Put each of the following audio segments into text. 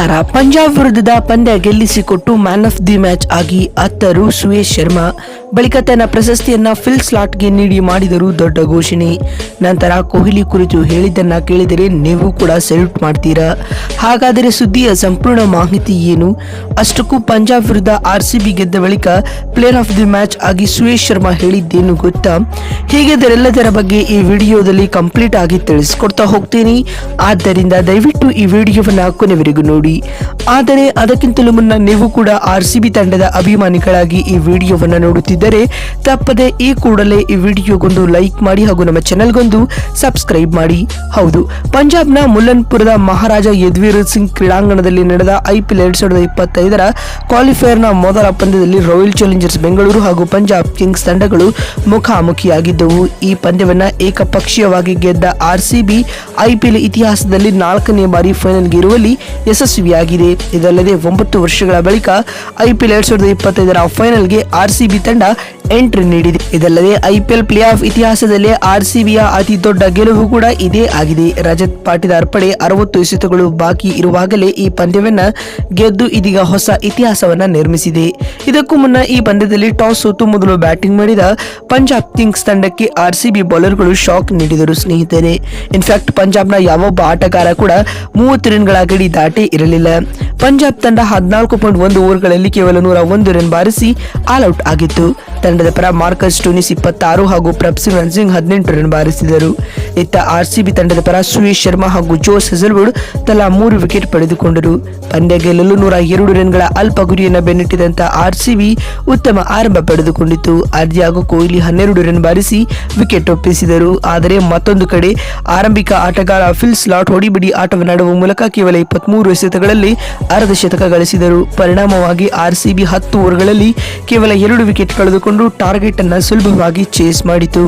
ನಮಸ್ಕಾರ. ಪಂಜಾಬ್ ವಿರುದ್ಧದ ಪಂದ್ಯ ಗೆಲ್ಲಿಸಿಕೊಟ್ಟು ಮ್ಯಾನ್ ಆಫ್ ದಿ ಮ್ಯಾಚ್ ಆಗಿ ಅತ್ತರು ಸುಯೇಶ್ ಶರ್ಮಾ. ಬಳಿಕ ತನ್ನ ಪ್ರಶಸ್ತಿಯನ್ನ ಫಿಲ್ ಸ್ಲಾಟ್ಗೆ ನೀಡಿ ಮಾಡಿದರು ದೊಡ್ಡ ಘೋಷಣೆ. ನಂತರ ಕೊಹ್ಲಿ ಕುರಿತು ಹೇಳಿದ್ದನ್ನ ಕೇಳಿದರೆ ನೀವು ಕೂಡ ಸೆಲ್ಯೂಟ್ ಮಾಡ್ತೀರಾ? ಹಾಗಾದರೆ ಸುದ್ದಿಯ ಸಂಪೂರ್ಣ ಮಾಹಿತಿ ಏನು? ಅಷ್ಟಕ್ಕೂ ಪಂಜಾಬ್ ವಿರುದ್ಧ ಆರ್ ಸಿ ಗೆದ್ದ ಬಳಿಕ ಪ್ಲೇಯರ್ ಆಫ್ ದಿ ಮ್ಯಾಚ್ ಆಗಿ ಸುಯೇಶ್ ಶರ್ಮಾ ಹೇಳಿದ್ದೇನು ಗೊತ್ತಾ? ಹೀಗೆದರೆಲ್ಲದರ ಬಗ್ಗೆ ಈ ವಿಡಿಯೋದಲ್ಲಿ ಕಂಪ್ಲೀಟ್ ಆಗಿ ತಿಳಿಸ್ಕೊಡ್ತಾ ಹೋಗ್ತೀನಿ. ಆದ್ದರಿಂದ ದಯವಿಟ್ಟು ಈ ವಿಡಿಯೋವನ್ನು ಕೊನೆವರೆಗೂ ನೋಡಿ. ಆದರೆ ಅದಕ್ಕಿಂತಲೂ ಮುನ್ನ ನೀವು ಕೂಡ ಆರ್ ಸಿ ಬಿ ತಂಡದ ಅಭಿಮಾನಿಗಳಾಗಿ ಈ ವಿಡಿಯೋವನ್ನು ನೋಡುತ್ತಿದ್ದರೆ ತಪ್ಪದೆ ಈ ಕೂಡಲೇ ಈ ವಿಡಿಯೋಗೊಂದು ಲೈಕ್ ಮಾಡಿ ಹಾಗೂ ನಮ್ಮ ಚಾನೆಲ್ಗೊಂದು ಸಬ್ಸ್ಕ್ರೈಬ್ ಮಾಡಿ. ಹೌದು, ಪಂಜಾಬ್ನ ಮುಲ್ಲನ್ಪುರದ ಮಹಾರಾಜ ಯದ್ವೀರ್ ಸಿಂಗ್ ಕ್ರೀಡಾಂಗಣದಲ್ಲಿ ನಡೆದ ಐಪಿಎಲ್ ಎರಡ್ ಸಾವಿರದ ಇಪ್ಪತ್ತೈದರ ಕ್ವಾಲಿಫೈಯರ್ನ ಮೊದಲ ಪಂದ್ಯದಲ್ಲಿ ರಾಯಲ್ ಚಾಲೆಂಜರ್ಸ್ ಬೆಂಗಳೂರು ಹಾಗೂ ಪಂಜಾಬ್ ಕಿಂಗ್ಸ್ ತಂಡಗಳು ಮುಖಾಮುಖಿಯಾಗಿದ್ದವು. ಈ ಪಂದ್ಯವನ್ನ ಏಕಪಕ್ಷೀಯವಾಗಿ ಗೆದ್ದ ಆರ್ಸಿಬಿ ಐಪಿಎಲ್ ಇತಿಹಾಸದಲ್ಲಿ ನಾಲ್ಕನೇ ಬಾರಿ ಫೈನಲ್ಗೆ ಇರುವಲ್ಲಿ ಯಶಸ್ವಿಯಾಗಿದೆ ಇದಲ್ಲದೆ ಒಂಬತ್ತು ವರ್ಷಗಳ ಬಳಿಕ ಐಪಿಎಲ್ ಎರಡ್ ಸಾವಿರದ ಇಪ್ಪತ್ತೈದರ ಫೈನಲ್ಗೆ ಆರ್ಸಿಬಿ ತಂಡ ಎಂಟ್ರಿ ನೀಡಿದೆ. ಇದಲ್ಲದೆ ಐಪಿಎಲ್ ಪ್ಲೇ ಆಫ್ ಇತಿಹಾಸದಲ್ಲಿ ಆರ್ಸಿಬಿಯ ಅತಿ ದೊಡ್ಡ ಗೆಲುವು ಕೂಡ ಇದೇ ಆಗಿದೆ. ರಜತ್ ಪಾಟಿದಾರ್ ಪಡೆ ಅರವತ್ತು ಎಸೆತಗಳು ಬಾಕಿ ಇರುವಾಗಲೇ ಈ ಪಂದ್ಯವನ್ನ ಗೆದ್ದು ಇದೀಗ ಹೊಸ ಇತಿಹಾಸವನ್ನ ನಿರ್ಮಿಸಿದೆ. ಇದಕ್ಕೂ ಮುನ್ನ ಈ ಪಂದ್ಯದಲ್ಲಿ ಟಾಸ್ ಸೋತು ಮೊದಲು ಬ್ಯಾಟಿಂಗ್ ಮಾಡಿದ ಪಂಜಾಬ್ ಕಿಂಗ್ಸ್ ತಂಡಕ್ಕೆ ಆರ್ಸಿಬಿ ಬೌಲರ್ಗಳು ಶಾಕ್ ನೀಡಿದರು ಸ್ನೇಹಿತರೆ. ಇನ್ಫ್ಯಾಕ್ಟ್ ಪಂಜಾಬ್ನ ಯಾವೊಬ್ಬ ಆಟಗಾರ ಕೂಡ ಮೂವತ್ತು ರನ್ಗಳ ಗಡಿ ದಾಟೇ ಇರಲಿಲ್ಲ. ಪಂಜಾಬ್ ತಂಡ ಹದಿನಾಲ್ಕು ಪಾಯಿಂಟ್ ಒಂದು ಓವರ್ಗಳಲ್ಲಿ ಕೇವಲ ನೂರ ಒಂದು ರನ್ ಬಾರಿಸಿ ಆಲ್ಔಟ್ ಔಟ್ ಆಗಿತ್ತು. ತಂಡದ ಪರ ಮಾರ್ಕಸ್ ಟೂನಿಸ್ ಇಪ್ಪತ್ತಾರು ಹಾಗೂ ಪ್ರಭ್ಸಿಂಗ್ ಸಿಂಗ್ ಹದಿನೆಂಟು ರನ್ ಬಾರಿಸಿದರು. ಇತ್ತ ಆರ್ಸಿಬಿ ತಂಡದ ಪರ ಸುಯೇಶ್ ಶರ್ಮಾ ಹಾಗೂ ಜೋಸ್ ಹೆಸಲ್ವುಡ್ ತಲಾ ಮೂರು ವಿಕೆಟ್ ಪಡೆದುಕೊಂಡರು. ಪಂದ್ಯ ಗೆಲ್ಲಲು ನೂರ ಎರಡು ರನ್ಗಳ ಅಲ್ಪ ಗುರಿಯನ್ನು ಬೆನ್ನಟ್ಟಿದಂತ ಆರ್ಸಿಬಿ ಉತ್ತಮ ಆರಂಭ ಪಡೆದುಕೊಂಡಿತು. ಹಾಗೂ ಕೊಹ್ಲಿ ಹನ್ನೆರಡು ರನ್ ಬಾರಿಸಿ ವಿಕೆಟ್ ಒಪ್ಪಿಸಿದರು. ಆದರೆ ಮತ್ತೊಂದು ಕಡೆ ಆರಂಭಿಕ ಆಟಗಾರ ಫಿಲ್ ಸ್ಲಾಟ್ ಹೊಡಿಬಿಡಿ ಆಟವನ್ನಾಡುವ ಮೂಲಕ ಕೇವಲ ಇಪ್ಪತ್ಮೂರು ಎಸೆತಗಳಲ್ಲಿ ಅರ್ಧ ಶತಕ ಗಳಿಸಿದರು. ಪರಿಣಾಮವಾಗಿ ಆರ್ಸಿಬಿ ಹತ್ತು ಓವರ್ಗಳಲ್ಲಿ ಕೇವಲ ಎರಡು ವಿಕೆಟ್ ಕಳೆದುಕೊಂಡು ಟಾರ್ಗೆಟ್ ಅನ್ನು ಸುಲಭವಾಗಿ ಚೇಸ್ ಮಾಡಿತು.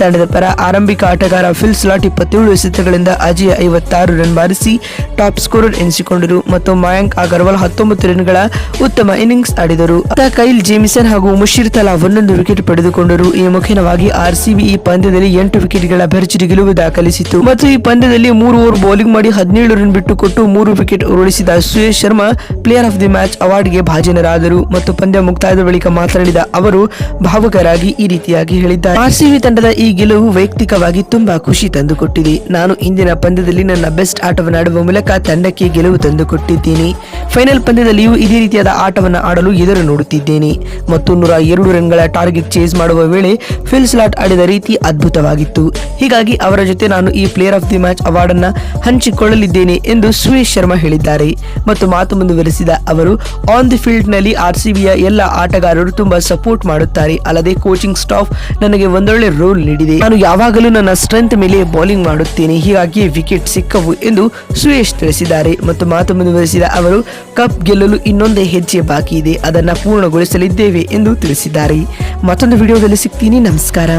ತಂಡದ ಪರ ಆರಂಭಿಕ ಆಟಗಾರ ಫಿಲ್ ಸ್ಲಾಟ್ ಇಪ್ಪತ್ತೇಳು ಎಸೆತಗಳಿಂದ ಅಜಯ್ ಐವತ್ತಾರು ರನ್ ಬಾರಿಸಿ ಟಾಪ್ ಸ್ಕೋರರ್ ಎನಿಸಿಕೊಂಡರು ಮತ್ತು ಮಯಾಂಕ್ ಅಗರ್ವಾಲ್ ಹತ್ತೊಂಬತ್ತು ರನ್ಗಳ ಉತ್ತಮ ಇನ್ನಿಂಗ್ಸ್ ಆಡಿದರು. ಕೈಲ್ ಜೇಮಿಸನ್ ಹಾಗೂ ಮುಷೀರ್ ತಲಾ ಒಂದೊಂದು ವಿಕೆಟ್ ಪಡೆದುಕೊಂಡರು. ಈ ಮುಖೇನವಾಗಿ ಆರ್ಸಿಬಿ ಈ ಪಂದ್ಯದಲ್ಲಿ ಎಂಟು ವಿಕೆಟ್ಗಳ ಭರ್ಜರಿ ಗೆಲುವು ದಾಖಲಿಸಿತು. ಮತ್ತು ಈ ಪಂದ್ಯದಲ್ಲಿ ಮೂರು ಓವರ್ ಬೌಲಿಂಗ್ ಮಾಡಿ ಹದಿನೇಳು ರನ್ ಬಿಟ್ಟುಕೊಟ್ಟು ಮೂರು wicket ಉರುಳಿಸಿದ Suresh Sharma player of the match ಅವಾರ್ಡ್ಗೆ ಭಾಜನರಾದರು. ಮತ್ತು ಪಂದ್ಯ ಮುಕ್ತಾಯದ ಬಳಿಕ ಮಾತನಾಡಿದ ಅವರು ಭಾವುಕರಾಗಿ ಈ ರೀತಿಯಾಗಿ ಹೇಳಿದ್ದಾರೆ. ಆರ್ಸಿಬಿ ತಂಡದ ಈ ಗೆಲುವು ವೈಯಕ್ತಿಕವಾಗಿ ತುಂಬಾ ಖುಷಿ ತಂದುಕೊಟ್ಟಿದೆ. ನಾನು ಇಂದಿನ ಪಂದ್ಯದಲ್ಲಿ ನನ್ನ ಬೆಸ್ಟ್ ಆಟವನ್ನು ಮೂಲಕ ತಂಡಕ್ಕೆ ಗೆಲುವು ತಂದುಕೊಟ್ಟಿದ್ದೇನೆ. ಫೈನಲ್ ಪಂದ್ಯದಲ್ಲಿಯೂ ಇದೇ ರೀತಿಯಾದ ಆಟವನ್ನು ಆಡಲು ಎದುರು ನೋಡುತ್ತಿದ್ದೇನೆ. ಮತ್ತು ನೂರ ಎರಡು ರನ್ಗಳ ಟಾರ್ಗೆಟ್ ಚೇಸ್ ಮಾಡುವ ವೇಳೆ ಫಿಲ್ ಸ್ಲಾಟ್ ಆಡಿದ ರೀತಿ ಅದ್ಭುತವಾಗಿತ್ತು. ಹೀಗಾಗಿ ಅವರ ಜೊತೆ ನಾನು ಈ player of the match award ಅನ್ನ ಹಂಚಿಕೊಳ್ಳಲಿದ್ದೇನೆ ಎಂದು ಸುರೇಶ್ ಶರ್ಮಾ ಹೇಳಿದ್ದಾರೆ. ಮತ್ತು ಮಾತು ಮುಂದುವರೆಸಿದ ಅವರು, ಆನ್ ದಿ ಫೀಲ್ಡ್ನಲ್ಲಿ ಆರ್ಸಿಬಿಯ ಎಲ್ಲ ಆಟಗಾರರು ತುಂಬಾ ಸಪೋರ್ಟ್ ಮಾಡುತ್ತಾರೆ. ಅಲ್ಲದೆ ಕೋಚಿಂಗ್ ಸ್ಟಾಫ್ ನನಗೆ ಒಂದೊಳ್ಳೆ ರೋಲ್ ನೀಡಿದೆ. ನಾನು ಯಾವಾಗಲೂ ನನ್ನ ಸ್ಟ್ರೆಂತ್ ಮೇಲೆ ಬೌಲಿಂಗ್ ಮಾಡುತ್ತೇನೆ. ಹೀಗಾಗಿ ವಿಕೆಟ್ ಸಿಕ್ಕವು ಎಂದು ಸುರೇಶ್ ತಿಳಿಸಿದ್ದಾರೆ. ಮತ್ತು ಮಾತು ಮುಂದುವರೆಸಿದ ಅವರು, ಕಪ್ ಗೆಲ್ಲಲು ಇನ್ನೊಂದೇ ಹೆಜ್ಜೆ ಬಾಕಿ ಇದೆ. ಅದನ್ನ ಪೂರ್ಣಗೊಳಿಸಲಿದ್ದೇವೆ ಎಂದು ತಿಳಿಸಿದ್ದಾರೆ. ಮತ್ತೊಂದು ವಿಡಿಯೋದಲ್ಲಿ ಸಿಗ್ತೀನಿ. ನಮಸ್ಕಾರ.